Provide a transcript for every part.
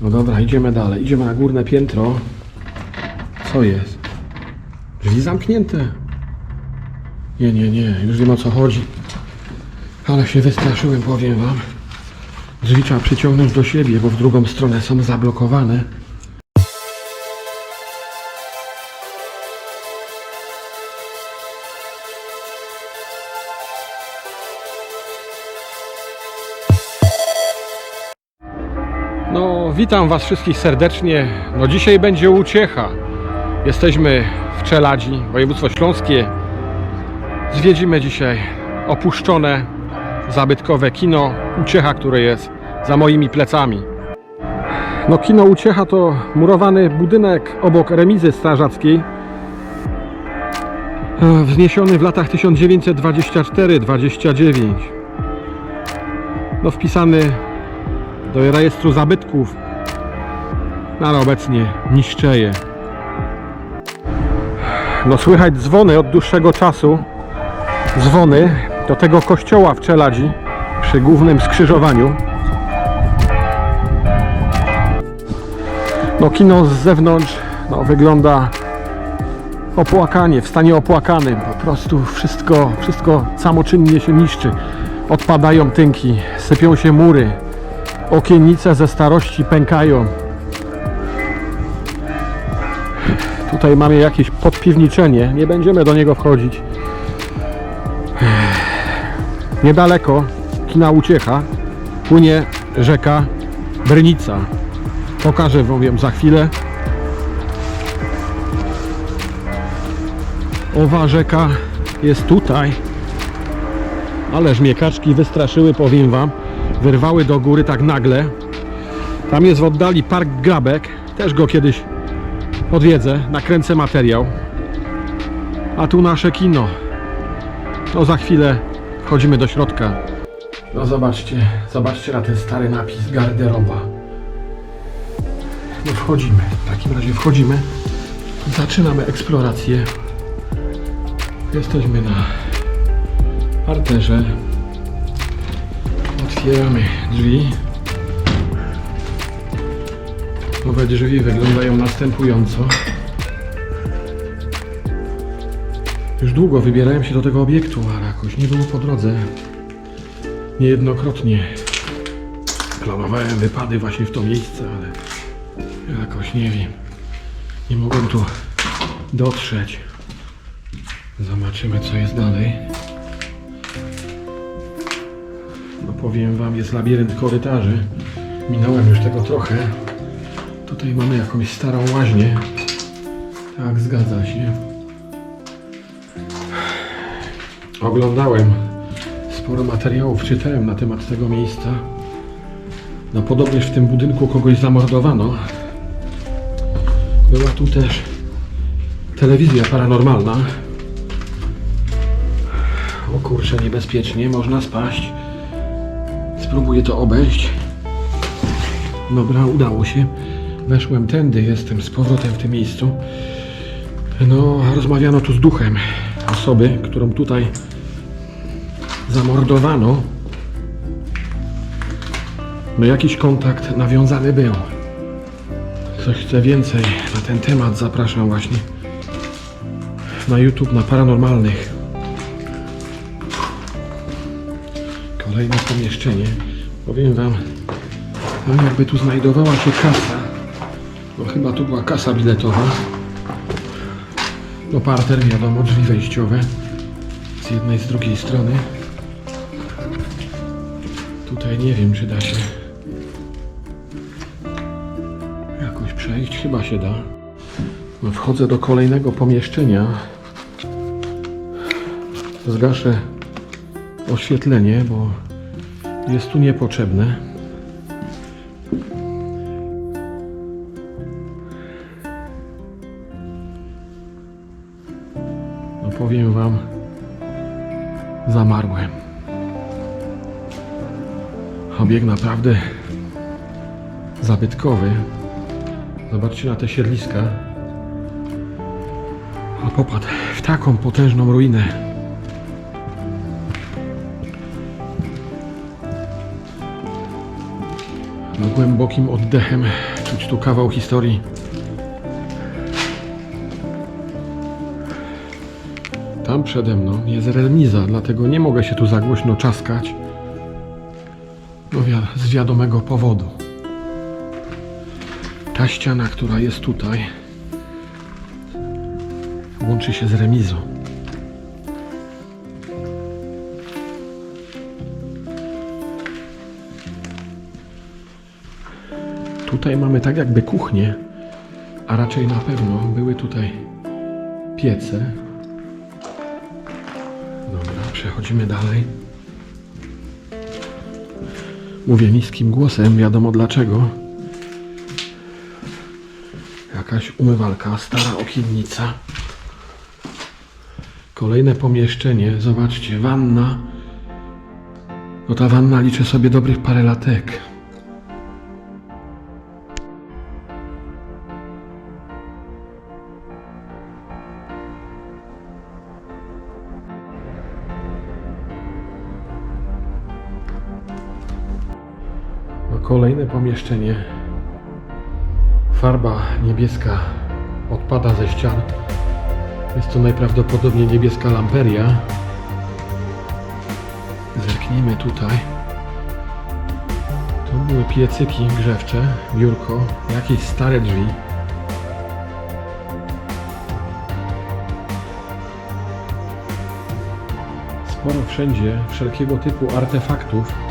No dobra, idziemy dalej. Idziemy na górne piętro. Co jest? Drzwi zamknięte. Nie, nie, nie. Już wiem o co chodzi. Ale się wystraszyłem, powiem wam. Drzwi trzeba przyciągnąć do siebie, bo w drugą stronę są zablokowane. Witam Was wszystkich serdecznie. No, dzisiaj będzie uciecha. Jesteśmy w Czeladzi, województwo śląskie. Zwiedzimy dzisiaj opuszczone, zabytkowe kino Uciecha, które jest za moimi plecami. No, kino Uciecha to murowany budynek obok remizy strażackiej. e, Wzniesiony w latach 1924-29. No, wpisany do rejestru zabytków, ale obecnie niszczeje. No słychać dzwony od dłuższego czasu. Dzwony do tego kościoła w Czeladzi przy głównym skrzyżowaniu. No kino z zewnątrz no, wygląda opłakanie, w stanie opłakanym. Po prostu wszystko, wszystko samoczynnie się niszczy. Odpadają tynki, sypią się mury, Okiennice ze starości pękają. Tutaj mamy jakieś podpiwniczenie. Nie będziemy do niego wchodzić. Niedaleko kina Uciecha płynie rzeka Brnica. Pokażę wam ją za chwilę. Owa rzeka jest tutaj. Ależ mnie kaczki wystraszyły, powiem wam wyrwały do góry tak nagle. Tam jest w oddali park Grabek. Też go kiedyś odwiedzę, nakręcę materiał. A tu nasze kino. No za chwilę wchodzimy do środka. No zobaczcie, zobaczcie na ten stary napis garderoba. No wchodzimy, w takim razie wchodzimy. Zaczynamy eksplorację. Jesteśmy na parterze. Otwieramy drzwi. Nowe drzwi wyglądają następująco. Już długo wybierałem się do tego obiektu, ale jakoś nie było po drodze. Niejednokrotnie planowałem wypady właśnie w to miejsce, ale jakoś nie wiem. Nie mogłem tu dotrzeć. Zobaczymy co jest dalej. No powiem wam, jest labirynt korytarzy. Minąłem już tego trochę. Tutaj mamy jakąś starą łaźnię. Tak, zgadza się. Oglądałem sporo materiałów, czytałem na temat tego miejsca. No podobnież w tym budynku kogoś zamordowano. Była tu też telewizja paranormalna. O kurczę, niebezpiecznie, można spaść. Spróbuję to obejść. Dobra, udało się. Weszłem tędy, jestem z powrotem w tym miejscu. No, rozmawiano tu z duchem osoby, którą tutaj zamordowano. No, jakiś kontakt nawiązany był. Coś chce więcej na ten temat, zapraszam właśnie na YouTube, na paranormalnych. Kolejne pomieszczenie. Powiem wam, jakby tu znajdowała się kasa. No chyba tu była kasa biletowa. No parter, wiadomo, drzwi wejściowe. Z jednej, z drugiej strony. Tutaj nie wiem, czy da się jakoś przejść. Chyba się da. No, wchodzę do kolejnego pomieszczenia. Zgaszę oświetlenie, bo jest tu niepotrzebne. Wam, zamarłem. Obieg naprawdę zabytkowy. Zobaczcie na te siedliska. A popatrz, w taką potężną ruinę. Głębokim oddechem czuć tu kawał historii. Tam przede mną jest remiza, dlatego nie mogę się tu za głośno czaskać. No wi- z wiadomego powodu. Ta ściana, która jest tutaj, łączy się z remizą. Tutaj mamy tak jakby kuchnię, a raczej na pewno były tutaj piece. Przechodzimy dalej. Mówię niskim głosem, wiadomo dlaczego. Jakaś umywalka, stara okiennica. Kolejne pomieszczenie, zobaczcie, wanna. No ta wanna liczy sobie dobrych parę latek. Pomieszczenie. Farba niebieska odpada ze ścian. Jest to najprawdopodobniej niebieska lamperia. Zerknijmy tutaj. Tu były piecyki grzewcze, biurko, jakieś stare drzwi. Sporo wszędzie wszelkiego typu artefaktów.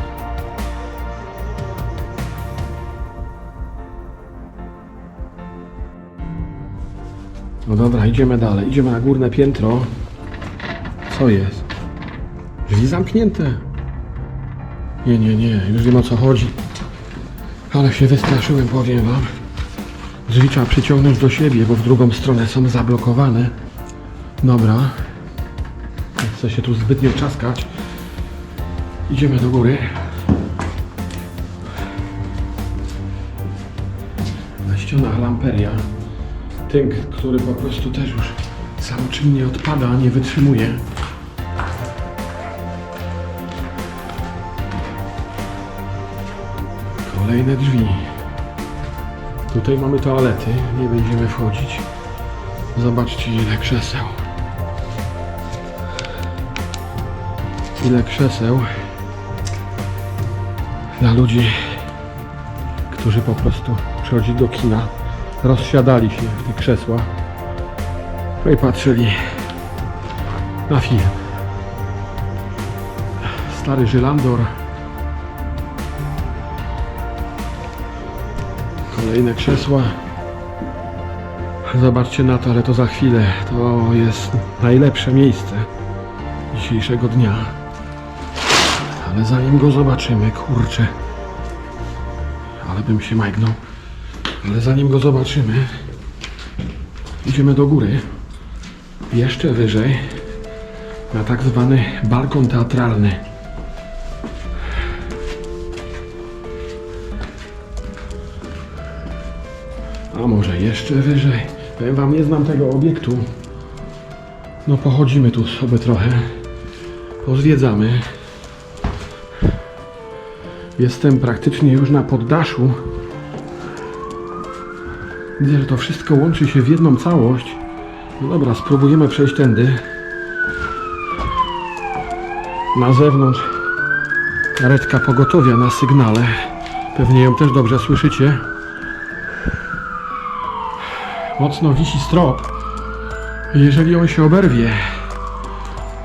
No dobra, idziemy dalej. Idziemy na górne piętro. Co jest? Drzwi zamknięte. Nie, nie, nie. Już wiem o co chodzi. Ale się wystraszyłem, powiem wam. Drzwi trzeba przyciągnąć do siebie, bo w drugą stronę są zablokowane. Dobra. Nie chcę się tu zbytnio czaskać. Idziemy do góry. Na ścianach lamperia tynk, który po prostu też już samoczynnie odpada, nie wytrzymuje. Kolejne drzwi. Tutaj mamy toalety, nie będziemy wchodzić. Zobaczcie ile krzeseł. Ile krzeseł dla ludzi, którzy po prostu przychodzi do kina rozsiadali się w tych krzesłach no i patrzyli na film. Stary Żylandor. Kolejne krzesła. Zobaczcie na to, ale to za chwilę. To jest najlepsze miejsce dzisiejszego dnia. Ale zanim go zobaczymy, kurczę. Ale bym się majgnął. Ale zanim go zobaczymy, idziemy do góry. Jeszcze wyżej, na tak zwany balkon teatralny. A może jeszcze wyżej? Powiem wam, nie znam tego obiektu. No pochodzimy tu sobie trochę. Pozwiedzamy. Jestem praktycznie już na poddaszu. Widzę, że to wszystko łączy się w jedną całość. No dobra, spróbujemy przejść tędy. Na zewnątrz karetka pogotowia na sygnale. Pewnie ją też dobrze słyszycie. Mocno wisi strop. Jeżeli on się oberwie,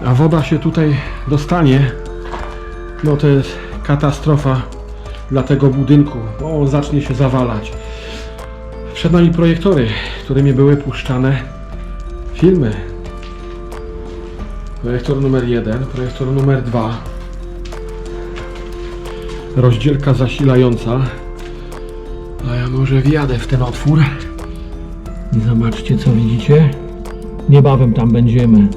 a woda się tutaj dostanie, no to jest katastrofa dla tego budynku, bo on zacznie się zawalać. Przed nami projektory, którymi były puszczane filmy. Projektor numer 1, projektor numer 2. Rozdzielka zasilająca. A ja może wjadę w ten otwór. I zobaczcie co widzicie. Niebawem tam będziemy.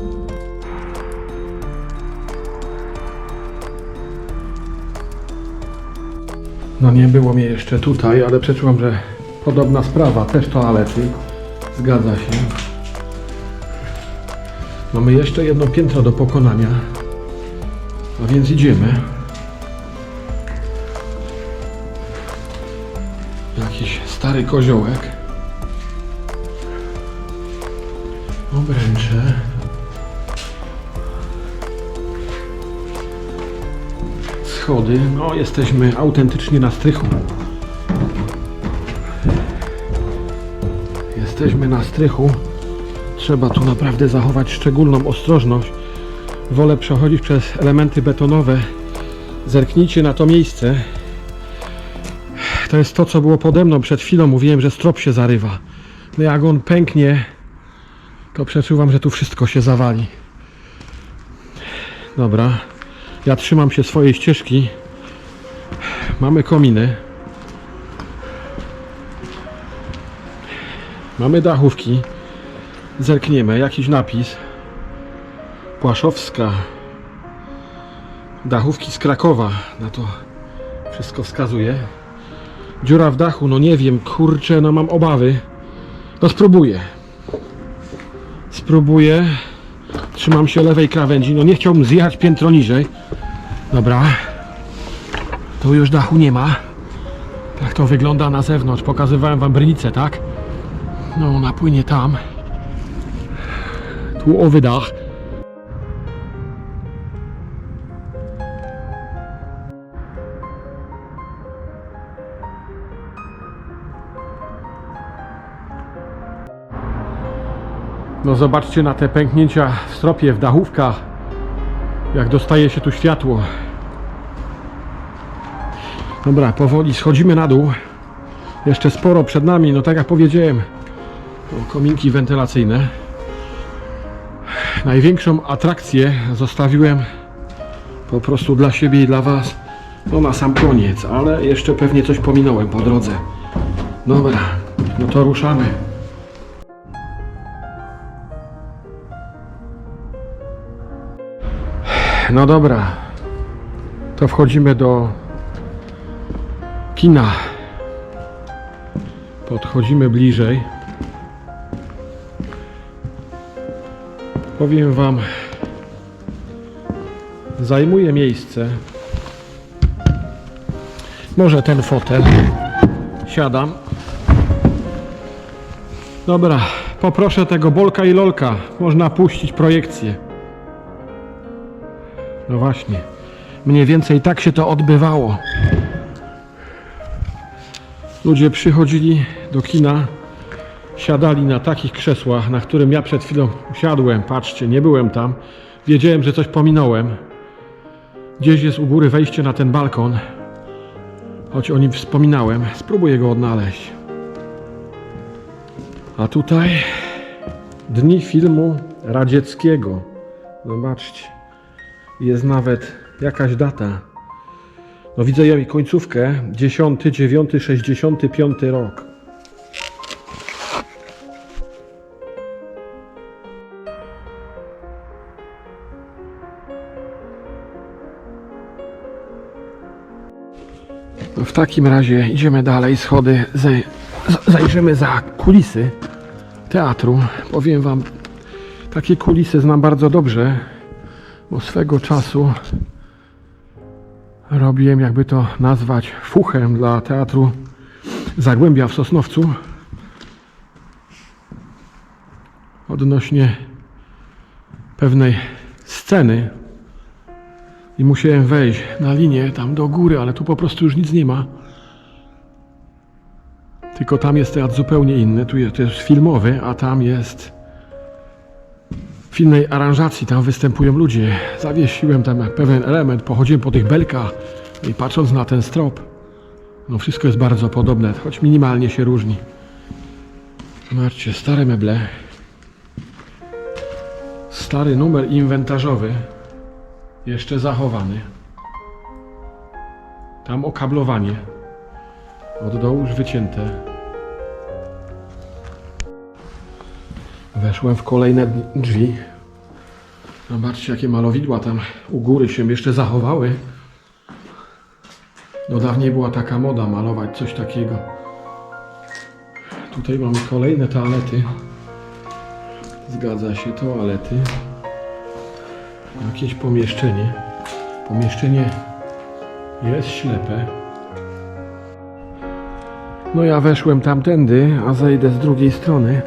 No nie było mnie jeszcze tutaj, ale przeczułam, że podobna sprawa, też toalety. Zgadza się. Mamy jeszcze jedno piętro do pokonania. A więc idziemy. jakiś stary koziołek. Obręcze. Schody. No, jesteśmy autentycznie na strychu. Jesteśmy na strychu. Trzeba tu naprawdę zachować szczególną ostrożność. Wolę przechodzić przez elementy betonowe. Zerknijcie na to miejsce. To jest to, co było pode mną przed chwilą. Mówiłem, że strop się zarywa. No jak on pęknie, to przeczuwam, że tu wszystko się zawali. Dobra. Ja trzymam się swojej ścieżki. Mamy kominy. Mamy dachówki. Zerkniemy. Jakiś napis. Płaszowska. Dachówki z Krakowa. Na to wszystko wskazuje. Dziura w dachu, no nie wiem, kurczę, no mam obawy. No spróbuję. Spróbuję. Trzymam się lewej krawędzi. No nie chciałbym zjechać piętro niżej. Dobra. Tu już dachu nie ma. Tak to wygląda na zewnątrz. Pokazywałem wam brylicę, tak? No, ona płynie tam. Tu owy dach. No zobaczcie na te pęknięcia w stropie, w dachówkach. Jak dostaje się tu światło. Dobra, powoli schodzimy na dół. Jeszcze sporo przed nami, no tak jak powiedziałem. Kominki wentylacyjne. Największą atrakcję zostawiłem po prostu dla siebie i dla Was. No na sam koniec, ale jeszcze pewnie coś pominąłem po drodze. Dobra, no to ruszamy. No dobra. To wchodzimy do kina. Podchodzimy bliżej. Powiem wam, zajmuje miejsce. Może ten fotel. Siadam. Dobra, poproszę tego Bolka i Lolka. Można puścić projekcję. No właśnie. Mniej więcej tak się to odbywało. Ludzie przychodzili do kina, siadali na takich krzesłach, na którym ja przed chwilą usiadłem. Patrzcie, nie byłem tam. Wiedziałem, że coś pominąłem. Gdzieś jest u góry wejście na ten balkon. Choć o nim wspominałem, spróbuję go odnaleźć. A tutaj dni filmu radzieckiego. Zobaczcie. Jest nawet jakaś data. No widzę jej końcówkę 10, 9, 65 rok. W takim razie idziemy dalej, schody, zaj zajrzymy za kulisy teatru. Powiem wam, takie kulisy znam bardzo dobrze bo swego czasu robiłem, jakby to nazwać, fuchem dla teatru Zagłębia w Sosnowcu odnośnie pewnej sceny i musiałem wejść na linię tam do góry, ale tu po prostu już nic nie ma. Tylko tam jest teatr zupełnie inny. Tu jest, to jest filmowy, a tam jest w innej aranżacji tam występują ludzie. Zawiesiłem tam pewien element, pochodziłem po tych belkach i patrząc na ten strop, no wszystko jest bardzo podobne, choć minimalnie się różni. Zobaczcie, stare meble. Stary numer inwentarzowy, jeszcze zachowany. Tam okablowanie. Od dołu już wycięte. Weszłem w kolejne drzwi. Zobaczcie, jakie malowidła tam u góry się jeszcze zachowały. No dawniej była taka moda malować coś takiego. Tutaj mamy kolejne toalety. Zgadza się, toalety. Jakieś pomieszczenie. Pomieszczenie jest ślepe. No ja weszłem tamtędy, a zejdę z drugiej strony.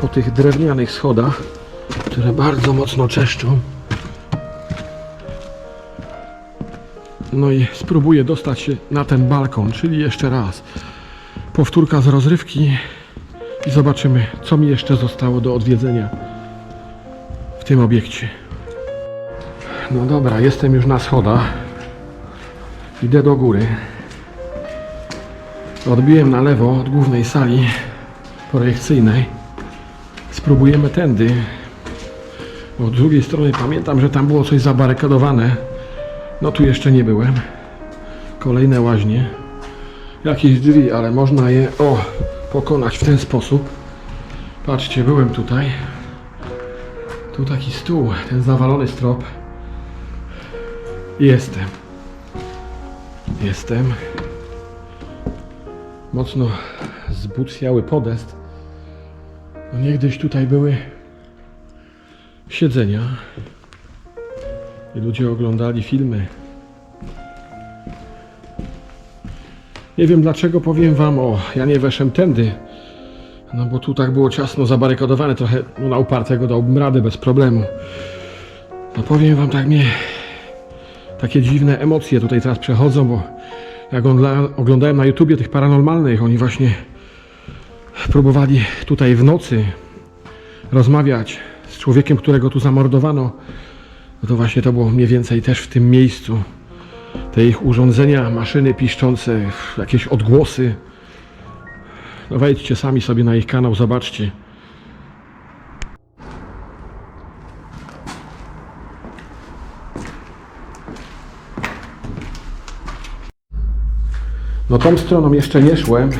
Po tych drewnianych schodach, które bardzo mocno czeszczą. No i spróbuję dostać się na ten balkon, czyli jeszcze raz. Powtórka z rozrywki i zobaczymy, co mi jeszcze zostało do odwiedzenia tym obiekcie. No dobra, jestem już na schodach. Idę do góry. Odbiłem na lewo od głównej sali projekcyjnej. Spróbujemy tędy. Od drugiej strony pamiętam, że tam było coś zabarykadowane. No tu jeszcze nie byłem. Kolejne łaźnie. Jakieś drzwi, ale można je o, pokonać w ten sposób. Patrzcie, byłem tutaj. Tu taki stół, ten zawalony strop. Jestem. Jestem. Mocno zbucjały podest. No niegdyś tutaj były siedzenia. I ludzie oglądali filmy. Nie wiem dlaczego powiem wam o, ja nie weszłem tędy. No bo tu tak było ciasno zabarykadowane, trochę no, na upartego dałbym radę bez problemu. No powiem wam tak mnie takie dziwne emocje tutaj teraz przechodzą, bo jak ogląda- oglądałem na YouTubie tych paranormalnych, oni właśnie próbowali tutaj w nocy rozmawiać z człowiekiem, którego tu zamordowano. No to właśnie to było mniej więcej też w tym miejscu. Te ich urządzenia, maszyny piszczące, jakieś odgłosy. Wejdźcie sami sobie na ich kanał, zobaczcie. No tą stroną jeszcze nie szłem.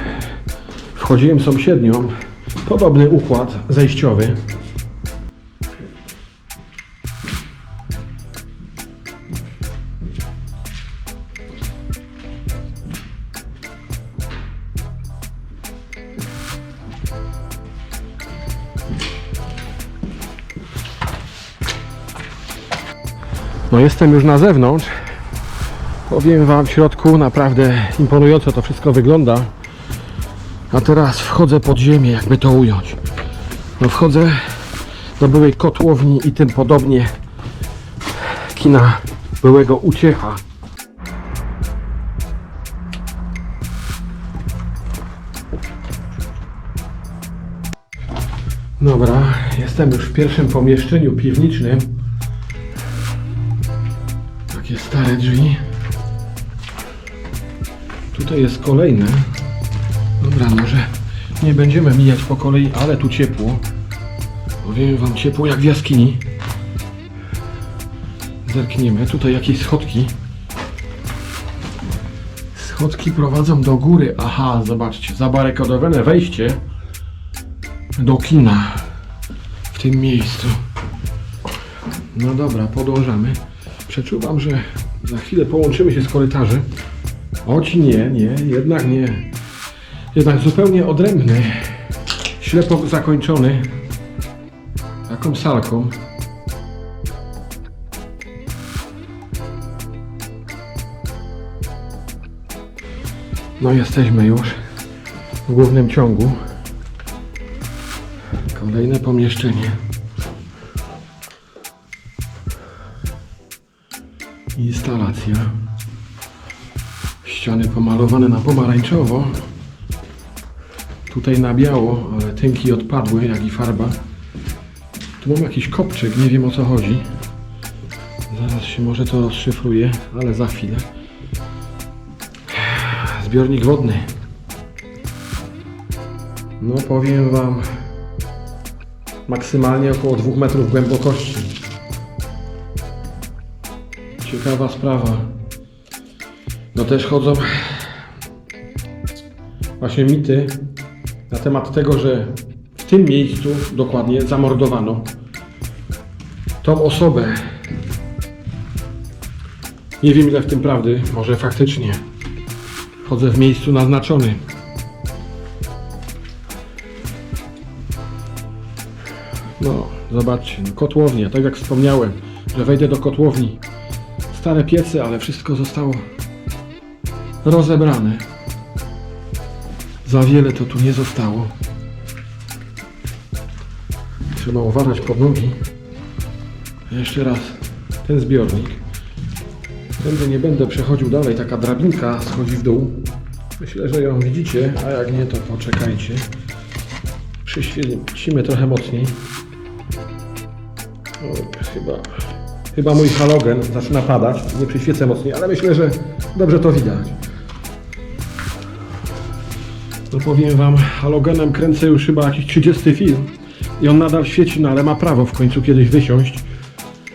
Wchodziłem sąsiednią. Podobny układ zejściowy. Jestem już na zewnątrz. Powiem Wam, w środku naprawdę imponująco to wszystko wygląda. A teraz wchodzę pod ziemię, jakby to ująć. No wchodzę do byłej kotłowni i tym podobnie kina byłego Uciecha. Dobra, jestem już w pierwszym pomieszczeniu piwniczym. Stare drzwi. Tutaj jest kolejne. Dobra, może nie będziemy mijać po kolei, ale tu ciepło. Powiem wam ciepło jak w jaskini. Zerkniemy. Tutaj jakieś schodki. Schodki prowadzą do góry. Aha, zobaczcie, zabarykadowane wejście do kina w tym miejscu. No dobra, podążamy. Przeczuwam, że za chwilę połączymy się z korytarzem. Oć nie, nie, jednak nie. Jednak zupełnie odrębny. Ślepo zakończony. Taką salką. No jesteśmy już w głównym ciągu. Kolejne pomieszczenie. Instalacja. Ściany pomalowane na pomarańczowo. Tutaj na biało, ale tynki odpadły, jak i farba. Tu mam jakiś kopczyk, nie wiem o co chodzi. Zaraz się może to rozszyfruje, ale za chwilę. Zbiornik wodny. No powiem Wam, maksymalnie około 2 metrów głębokości. Ciekawa sprawa. No też chodzą właśnie mity na temat tego, że w tym miejscu dokładnie zamordowano tą osobę. Nie wiem ile w tym prawdy, może faktycznie chodzę w miejscu naznaczonym. No, zobaczcie, kotłownia, tak jak wspomniałem, że wejdę do kotłowni. Stare piece, ale wszystko zostało rozebrane. Za wiele to tu nie zostało. Trzeba uważać pod nogi. Jeszcze raz ten zbiornik. Tędy nie będę przechodził dalej, taka drabinka schodzi w dół. Myślę, że ją widzicie, a jak nie, to poczekajcie. Przyświecimy trochę mocniej. O, chyba, chyba mój halogen zaczyna padać. Nie przyświecę mocniej, ale myślę, że dobrze to widać. No powiem Wam, halogenem kręcę już chyba jakiś 30 film i on nadal świeci, no ale ma prawo w końcu kiedyś wysiąść.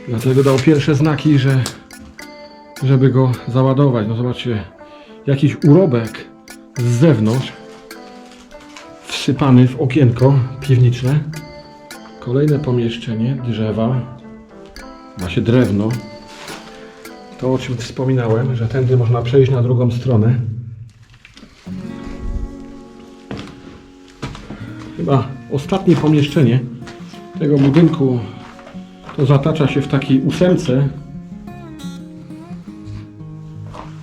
Dlatego dał pierwsze znaki, że żeby go załadować. No zobaczcie, jakiś urobek z zewnątrz wsypany w okienko piwniczne. Kolejne pomieszczenie, drzewa, właśnie drewno. To o czym wspominałem, że tędy można przejść na drugą stronę. Chyba ostatnie pomieszczenie tego budynku to zatacza się w takiej ósemce.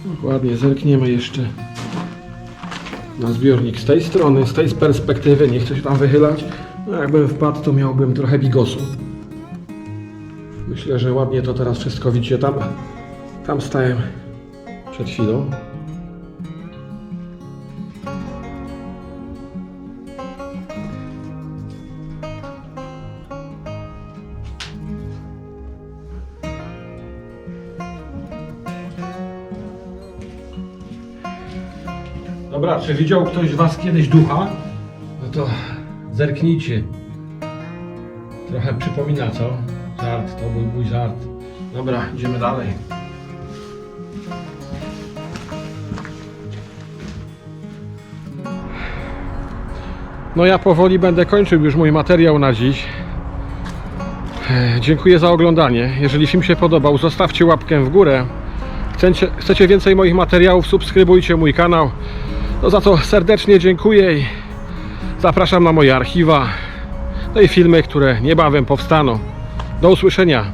Dokładnie, zerkniemy jeszcze na zbiornik z tej strony, z tej perspektywy. Nie chcę się tam wychylać. No jakbym wpadł, to miałbym trochę bigosu. Myślę, że ładnie to teraz wszystko widzicie. Tam, tam stałem przed chwilą. Dobra, czy widział ktoś z Was kiedyś ducha? No to zerknijcie. Trochę przypomina, co? Żart, to był mój żart. Dobra, idziemy dalej. No ja powoli będę kończył już mój materiał na dziś. Dziękuję za oglądanie. Jeżeli film się podobał, zostawcie łapkę w górę. Chcecie, chcecie więcej moich materiałów, subskrybujcie mój kanał. No za co serdecznie dziękuję i zapraszam na moje archiwa, no i filmy, które niebawem powstaną. Do usłyszenia.